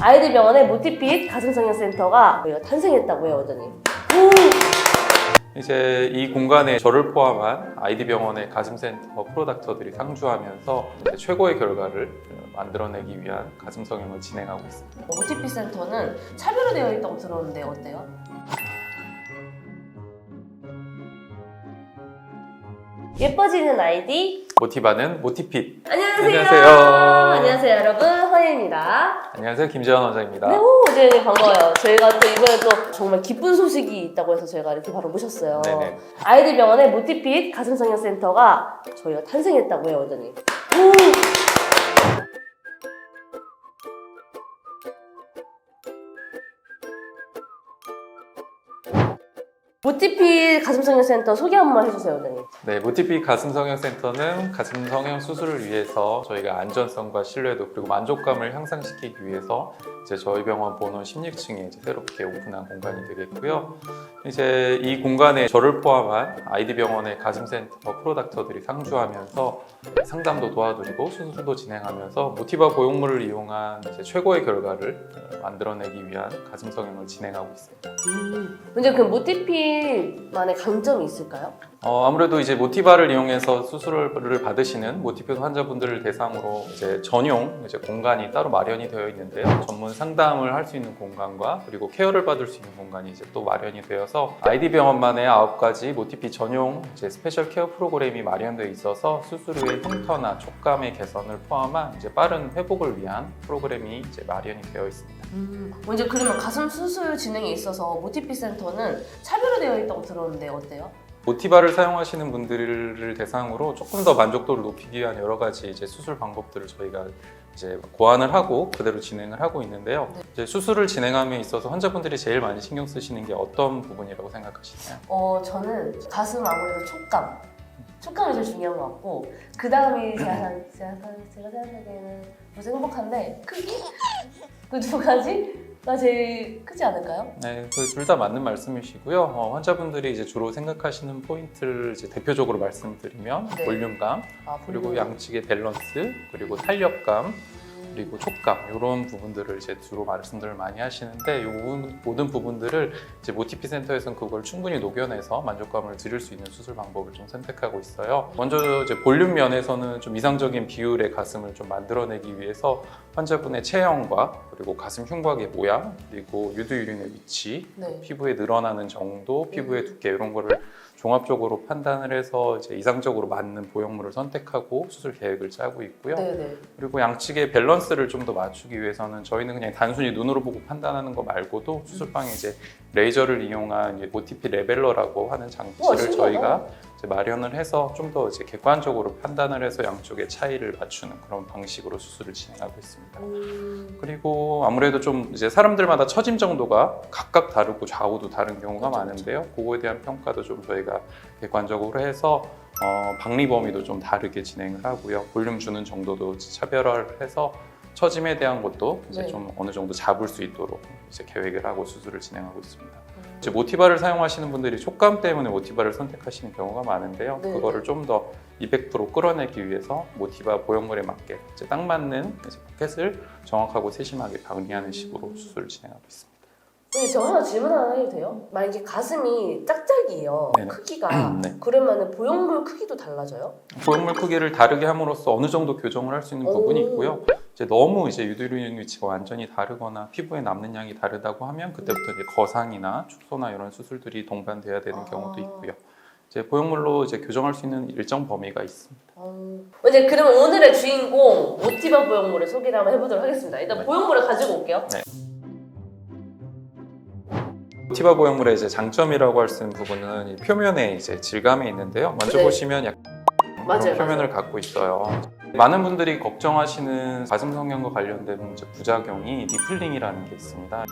아이들 병원의 모티핏 가슴성형센터가 저희가 탄생했다고요, 원장님. 이제 이 공간에 저를 포함한 아이디 병원의 가슴센터 프로닥터들이 상주하면서 최고의 결과를 만들어내기 위한 가슴 성형을 진행하고 있습니다. 모티핏 센터는 차별로 되어 있다고 들었는데 어때요? 예뻐지는 아이디 모티바는 모티핏. 안녕하세요. 안녕하세요. 안녕하세요, 여러분. 허예입니다. 안녕하세요, 김재환 원장입니다. 네, 오, 네, 반가워요. 저희가 또 이번에 또 정말 기쁜 소식이 있다고 해서 저희가 이렇게 바로 모셨어요. 네네. 아이들 병원의 모티핏 가슴성형센터가 저희가 탄생했다고요, 원장님. 모티핏 가슴 성형 센터 소개 한 번만 해주세요, 원장님. 네, 모티핏 가슴 성형 센터는 가슴 성형 수술을 위해서 저희가 안전성과 신뢰도 그리고 만족감을 향상시키기 위해서 이제 저희 병원 본원 16층에 이제 새롭게 오픈한 공간이 되겠고요. 이제 이 공간에 저를 포함한 아이디 병원의 가슴 센터 프로닥터들이 상주하면서 상담도 도와드리고 수술도 진행하면서 모티바 고용물을 이용한 이제 최고의 결과를 만들어내기 위한 가슴 성형을 진행하고 있습니다. 음, 근데 그 모티 핏만의 강점이 있을까요? 어, 아무래도 이제 모티바를 이용해서 수술을 받으시는 모티핏 환자분들을 대상으로 이제 전용 이제 공간이 따로 마련이 되어 있는데요. 전문 상담을 할 수 있는 공간과 그리고 케어를 받을 수 있는 공간이 이제 또 마련이 되어서 아이디 병원만의 아홉 가지 모티핏 전용 이제 스페셜 케어 프로그램이 마련되어 있어서 수술 후의 흉터나 촉감의 개선을 포함한 이제 빠른 회복을 위한 프로그램이 이제 마련이 되어 있습니다. 음, 먼저 그러면 가슴 수술 진행에 있어서 모티핏 센터는 차별로 되어 있다고 들었는데 어때요? 모티바를 사용하시는 분들을 대상으로 조금 더 만족도를 높이기 위한 여러 가지 이제 수술 방법들을 저희가 이제 고안을 하고 그대로 진행을 하고 있는데요. 네. 이제 수술을 진행함에 있어서 환자분들이 제일 많이 신경 쓰시는 게 어떤 부분이라고 생각하시나요? 어, 저는 가슴 아무래도 촉감. 촉감이 제일 중요한 것 같고 그 다음이 제가, 생각- 제가, 생각- 제가 생각하기에는 벌써 행복한데 크기? 그 두 가지 가 제일 크지 않을까요? 네, 둘 다 맞는 말씀이시고요. 어, 환자분들이 이제 주로 생각하시는 포인트를 이제 대표적으로 말씀드리면 네. 볼륨감, 아, 그리고 볼륨. 양측의 밸런스, 그리고 탄력감, 그리고 촉감 이런 부분들을 이제 주로 말씀들을 많이 하시는데 이 모든 부분들을 이제 모티피 센터에서는 그걸 충분히 녹여내서 만족감을 드릴 수 있는 수술 방법을 좀 선택하고 있어요. 먼저 이제 볼륨 면에서는 좀 이상적인 비율의 가슴을 좀 만들어내기 위해서 환자분의 체형과 그리고 가슴 흉곽의 모양 그리고 유두유륜의 위치 네. 피부에 늘어나는 정도, 피부의 두께 이런 거를 종합적으로 판단을 해서 이제 이상적으로 맞는 보형물을 선택하고 수술 계획을 짜고 있고요. 네네. 그리고 양측의 밸런스 를 좀 더 맞추기 위해서는 저희는 그냥 단순히 눈으로 보고 판단하는 거 말고도 수술방에 이제 레이저를 이용한 모티피 레벨러라고 하는 장치를. 저희가 마련을 해서 좀 더 이제 객관적으로 판단을 해서 양쪽의 차이를 맞추는 그런 방식으로 수술을 진행하고 있습니다. 음, 그리고 아무래도 좀 이제 사람들마다 처짐 정도가 각각 다르고 좌우도 다른 경우가 그쵸, 많은데요. 그거에 대한 평가도 좀 저희가 객관적으로 해서 어, 박리 범위도 좀 다르게 진행을 하고요. 볼륨 주는 정도도 차별화를 해서 처짐에 대한 것도 이제 네. 좀 어느 정도 잡을 수 있도록 이제 계획을 하고 수술을 진행하고 있습니다. 음. 이제 모티바를 사용하시는 분들이 촉감 때문에 모티바를 선택하시는 경우가 많은데요. 네. 그거를 좀 더 200% 끌어내기 위해서 모티바 보형물에 맞게 이제 딱 맞는 이제 포켓을 정확하고 세심하게 박리하는 식으로 음. 수술을 진행하고 있습니다. 근데 저 하나 질문 하나 해도 돼요? 만약에 가슴이 짝짝이에요. 네네. 크기가. 네. 그러면 보형물 크기도 달라져요? 보형물 크기를 다르게 함으로써 어느 정도 교정을 할 수 있는 부분이 오. 있고요. 이제 너무 이제 유두륜 위치가 완전히 다르거나 피부에 남는 양이 다르다고 하면 그때부터 이제 거상이나 축소나 이런 수술들이 동반돼야 되는 아. 경우도 있고요. 이제 보형물로 이제 교정할 수 있는 일정 범위가 있습니다. 어... 이제 그러면 오늘의 주인공 모티바 보형물의 소개를 한번 해보도록 하겠습니다. 일단 네. 보형물을 가지고 올게요. 모티바 보형물의 이제 장점이라고 할 수 있는 부분은 이 표면에 이제 질감이 있는데요. 먼저 네. 보시면 약간 맞아요, 표면을. 갖고 있어요. 많은 분들이 걱정하시는 가슴 성형과 관련된 이제 부작용이 리플링이라는 게 있습니다.